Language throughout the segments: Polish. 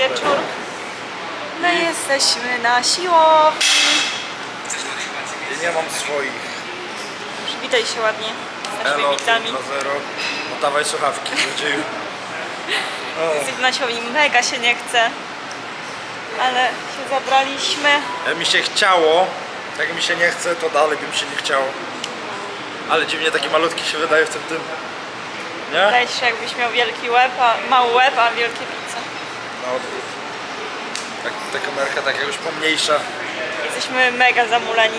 wieczór. My jesteśmy na siłowni. Nie mam swoich. Przywitaj się ładnie z naszymi Elo, widzami. 2-0. No dawaj słuchawki, nadzieju. Jesteśmy na siłowni, mega się nie chce. Ale się zabraliśmy. Jak mi się chciało, jak mi się nie chce, to dalej by mi się nie chciało. Ale dziwnie taki malutki się wydaje w tym tym. Nie? Się, jakbyś miał wielki łeb, a mały łeb, a wielkie pice. Na odwrót. Tak, ta kamerka tak jakoś pomniejsza. Jesteśmy mega zamuleni,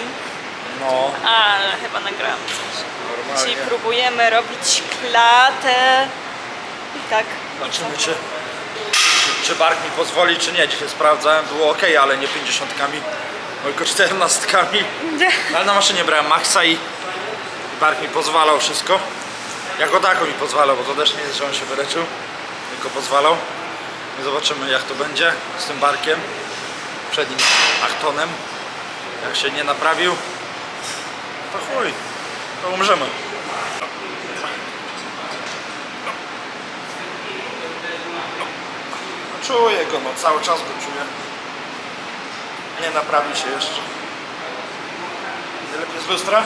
No, ale chyba nagrałam coś. normalnie. Próbujemy robić klatę. I tak. Zobaczymy czy, czy, czy bark mi pozwoli, czy nie. Dzisiaj sprawdzałem, było ok, ale nie 50, tylko 14. Ale na maszynie brałem maksa i bark mi pozwalał wszystko. Jako tako mi pozwalał, bo to też nie jest, że on się wyleczył, tylko pozwalał. Zobaczymy jak to będzie z tym barkiem, przednim achtonem. Jak się nie naprawił, to chuj, to umrzemy. Czuję go, no cały czas go czuję. Nie naprawi się jeszcze. Lepiej z lustra?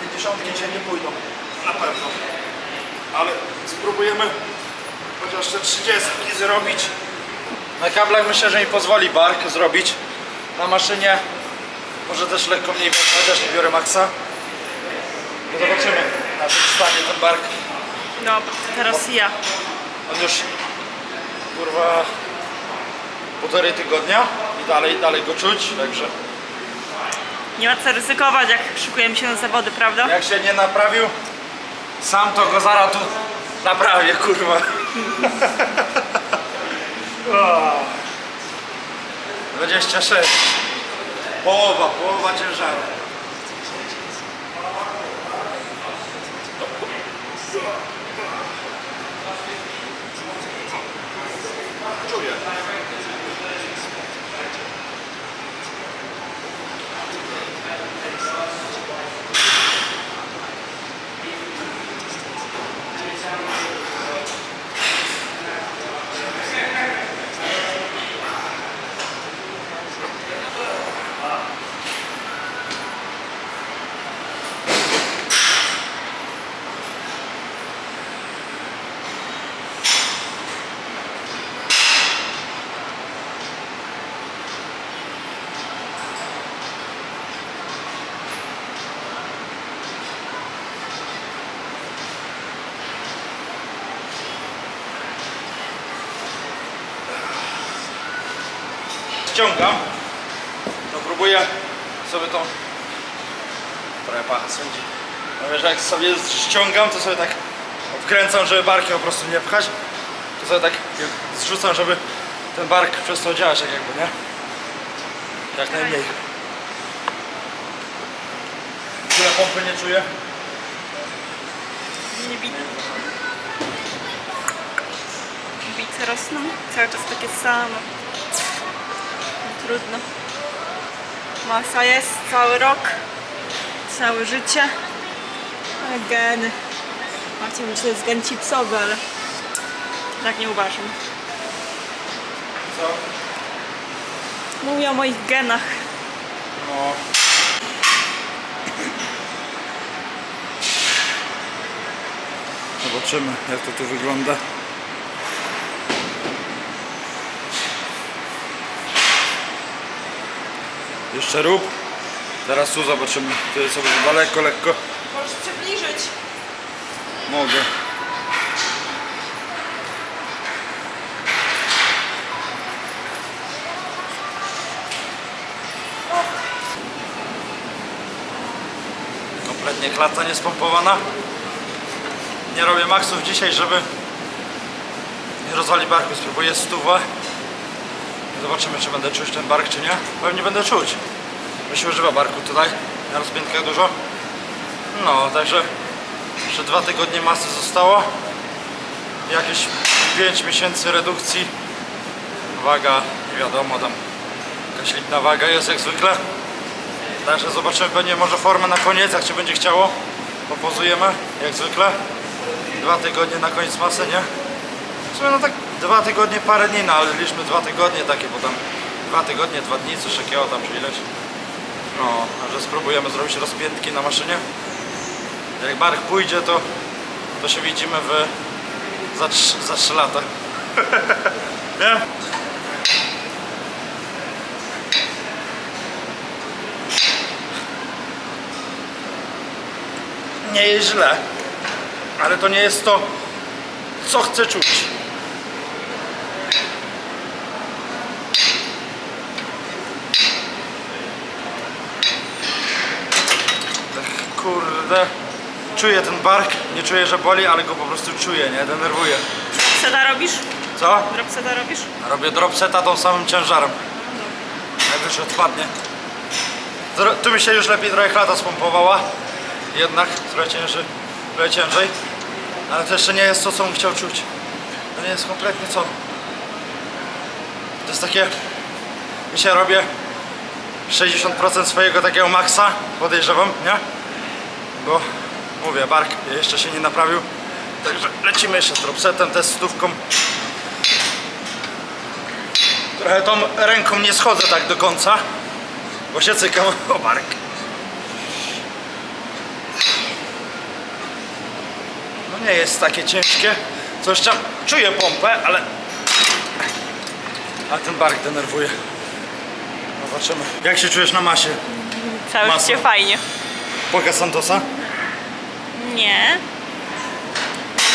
50 dzisiaj nie pójdą. Na pewno. Ale spróbujemy chociaż te 30 zrobić. Na kablach myślę, że mi pozwoli bark zrobić. Na maszynie może też lekko mniej też nie biorę maksa. No zobaczymy na czym stanie ten bark. Dobra, teraz ja. On już kurwa półtorej tygodnia i dalej, dalej go czuć, także Nie ma co ryzykować, jak szykujemy się na zawody, prawda? jak się nie naprawił sam to go zaraz tu naprawię kurwa. O. 26 Połowa, połowa ciężaru. Czuję. Ściągam, to próbuję sobie tą prawie pacha sędzi. No wiesz, jak sobie ściągam, to sobie tak odkręcam, żeby barki po prostu nie pchać. To sobie tak zrzucam, żeby ten bark przestał działać tak jakby, nie? Jak najmniej. Tyle pompy nie czuję. Nie widzę. Bice rosną, cały czas takie same. No, trudno. Masa jest cały rok, całe życie. A geny. Marcin mówi, że jest gen chipsowy, ale tak nie uważam. Co? Mówię o moich genach. No. Zobaczymy jak to tu wygląda. Jeszcze rób. Teraz tu zobaczymy. Tu jest sobie daleko, lekko. Możesz przybliżyć. Mogę. Kompletnie klata niespompowana. Nie robię maksów dzisiaj, żeby nie rozwalić barku. Spróbuję stówę. Zobaczymy, czy będę czuć ten bark, czy nie. Pewnie będę czuć. Bo się używa barku tutaj na rozpiętkach dużo. No, także jeszcze dwa tygodnie masy zostało. Jakieś 5 miesięcy redukcji. Waga, nie wiadomo, tam jakaś lipna waga jest jak zwykle. Także zobaczymy pewnie może formę na koniec, jak się będzie chciało. Popozujemy, jak zwykle. Dwa tygodnie na koniec masy, nie? Sumie no tak dwa tygodnie, parę dni, no ale liczmy dwa tygodnie takie, bo tam dwa tygodnie, dwa dni, coś takiego tam czy ileś. No, że spróbujemy zrobić rozpiętki na maszynie. Jak bark pójdzie, to, to się widzimy w, za, trz- za 3 lata. Nie? Nie jest źle, ale to nie jest to, co chcę czuć. Kurde, czuję ten bark, nie czuję, że boli, ale go po prostu czuję, nie? Denerwuje. Dropseta robisz? Co? Dropseta robisz? Robię dropseta tą samym ciężarem. Najwyżej odpadnie. Zro- Tu mi się już lepiej trochę klata spompowała. Jednak trochę ciężej, trochę ciężej. Ale to jeszcze nie jest to, co bym chciał czuć. To nie jest kompletnie co. To jest takie... Dzisiaj robię 60% swojego takiego maksa, podejrzewam, nie? Bo mówię, bark jeszcze się nie naprawił. Także lecimy jeszcze z dropsetem, testówką. Trochę tą ręką nie schodzę tak do końca, bo się cykam o bark. No nie jest takie ciężkie. Coś tam czuję pompę, ale... A ten bark denerwuje. Zobaczymy. Jak się czujesz na masie? Masa. życie fajnie. Pokaż Santosa? Nie.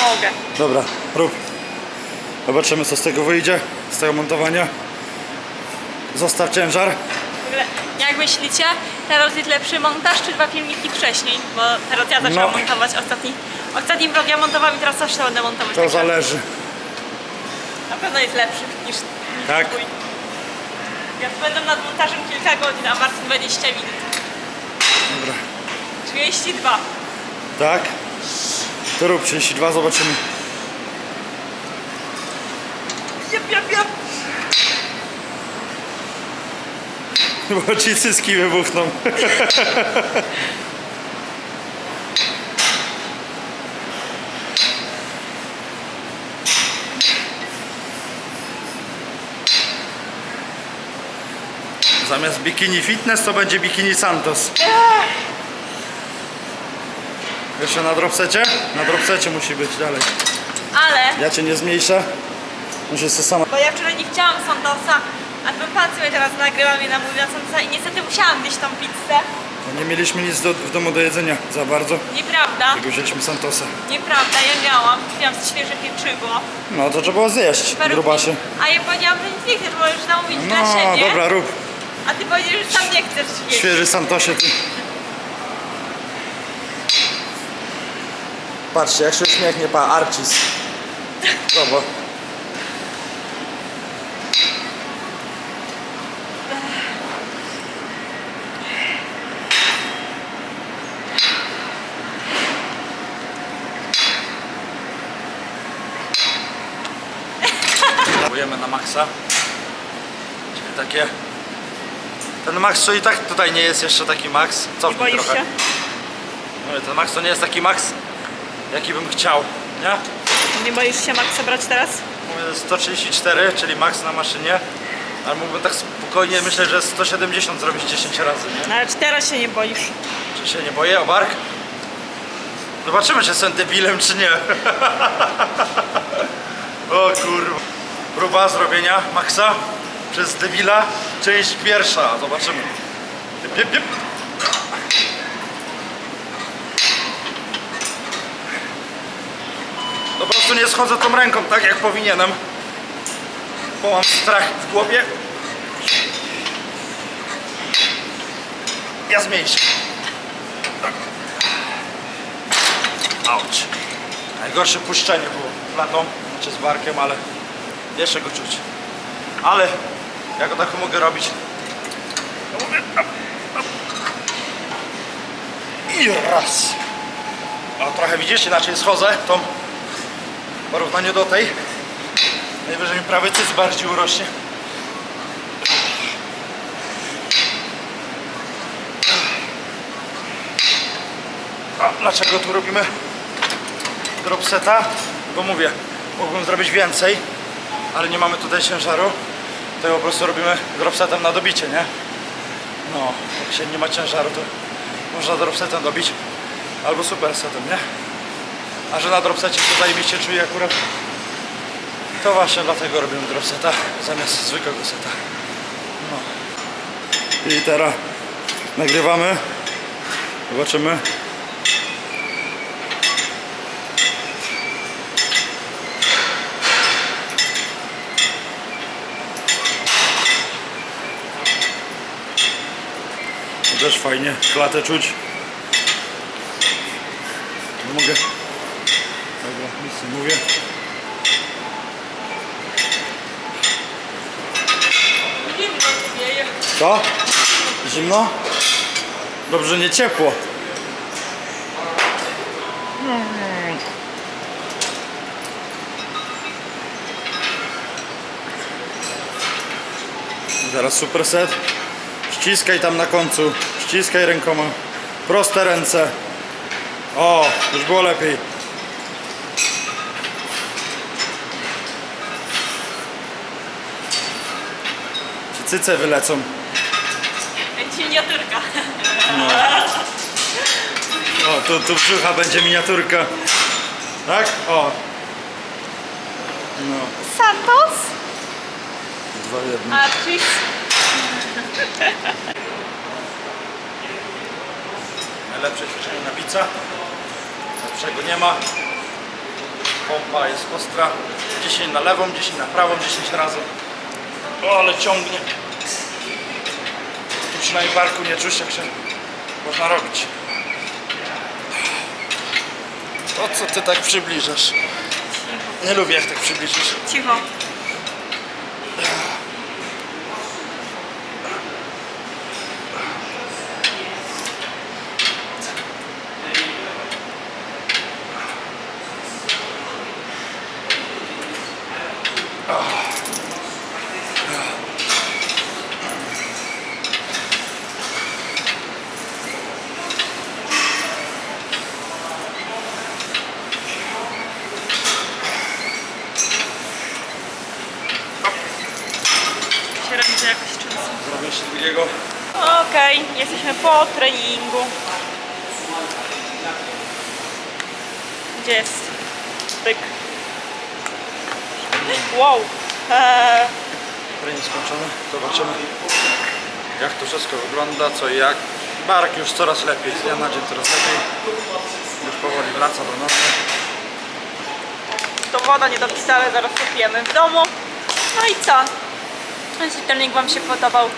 Mogę. Dobra, rób. Zobaczymy co z tego wyjdzie, z tego montowania. Zostaw ciężar. W ogóle, jak myślicie, teraz jest lepszy montaż czy dwa filmiki wcześniej? Bo teraz ja zaczęłam No. montować ostatni. Ostatni vlog ja montowałam i teraz też to będę montować. To także zależy. Na pewno jest lepszy niż, niż Tak. twój. Ja będę nad montażem kilka godzin, a Marcin 20 minut. Dobra. 32. Tak? To rób 32, zobaczymy. Jep, jep, jep. Bo ci cyski wybuchną. Zamiast bikini fitness to będzie bikini Santos. Jeszcze na dropsecie? Na dropsecie musi być dalej. Ale, Ja cię nie zmniejszę. Musisz sobie sama. bo ja wczoraj nie chciałam Santosa, a ten pan sobie teraz nagrywa mnie namówił na Santosa i niestety musiałam gdzieś tą pizzę. No nie mieliśmy nic do, w domu do jedzenia za bardzo. Nieprawda, Tylko wzięliśmy Santosa. nieprawda, ja miałam. Miałam świeże pieczywo. No to trzeba było zjeść, Parówki. grubasie. A ja powiedziałam, że nic nie chcesz, możesz zamówić dla No siebie. dobra, rób. A ty powiedziałeś, że sam nie chcesz jeść. Świeży Santosie. Ty. Patrzcie, jak się uśmiechnie pan Arcis. Zobacz. Próbujemy na maksa. Czyli takie... Ten max to i tak tutaj nie jest jeszcze taki max. Cofnij boisz trochę. się? Mówię, ten max to nie jest taki max, jaki bym chciał, nie? Nie boisz się Maxa brać teraz? Mówię 134, czyli max na maszynie, ale mógłbym tak spokojnie, myślę, że 170 zrobić 10 razy, nie? No ale czy teraz się nie boisz? Czy się nie boję o bark? Zobaczymy, czy jestem debilem, czy nie. o kurwa. Próba zrobienia maxa przez debila, część pierwsza. Zobaczymy. Jep, jep, Po prostu nie schodzę tą ręką tak, jak powinienem. Bo mam strach w głowie. Ja zmniejszę. Auć. Najgorsze puszczenie było platą, znaczy z barkiem, ale jeszcze go czuć. Ale ja go tak mogę robić. I raz. A trochę widzisz, inaczej schodzę tą w porównaniu do tej. Najwyżej mi prawy cyc bardziej urośnie. A dlaczego tu robimy dropseta? Bo mówię, mógłbym zrobić więcej, ale nie mamy tutaj ciężaru, to po prostu robimy dropsetem na dobicie, nie? No, jak się nie ma ciężaru, to można dropsetem dobić albo supersetem, nie? A że na dropsecie to zajebiście czuję akurat, to właśnie dlatego robimy dropseta zamiast zwykłego seta. No. I teraz nagrywamy. Zobaczymy. Też fajnie, klatę czuć. Mogę. Mówię. Co? Zimno? Dobrze, nie ciepło. Zaraz super set. Ściskaj tam na końcu. Ściskaj rękoma. Proste ręce. O, już było lepiej. Cyce wylecą. Miniaturka. O, tu, tu brzucha będzie miniaturka. Tak? O. No. Santos? Dwa jedno. A Chris? Najlepsze ćwiczenie na bica. Lepszego nie ma. Pompa jest ostra. 10 na lewą, 10 na prawą, 10 razy. O, ale ciągnie. Przynajmniej barku nie czuć, jak się można robić. O co ty tak przybliżasz? Nie lubię jak tak przybliżysz. Cicho. Drugiego. Okej, jesteśmy po treningu. Gdzie jest? Byk. Wow. Eee, Trening skończony. Zobaczymy jak to wszystko wygląda, co i jak. Bark już coraz lepiej, z dnia na dzień coraz lepiej. Już powoli wraca do normy. to woda nie dopita, ale zaraz popijemy w domu. No i co? Jeśli trening Wam się podobał,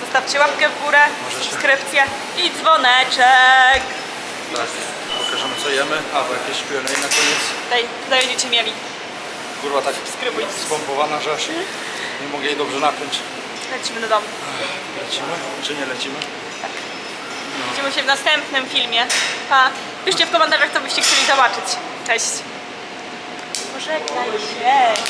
zostawcie łapkę w górę, Możecie. subskrypcję i dzwoneczek. Tak, pokażemy co jemy, albo jakieś Q&A na koniec. Tutaj, tutaj będziecie mieli. Kurwa tak Subskrybuj. spompowana, że aż nie mogę jej dobrze napiąć. Lecimy do domu. Lecimy, czy nie lecimy? Widzimy się w następnym filmie. Pa. Piszcie w komentarzach, co byście chcieli zobaczyć. Cześć. Pożegnaj się.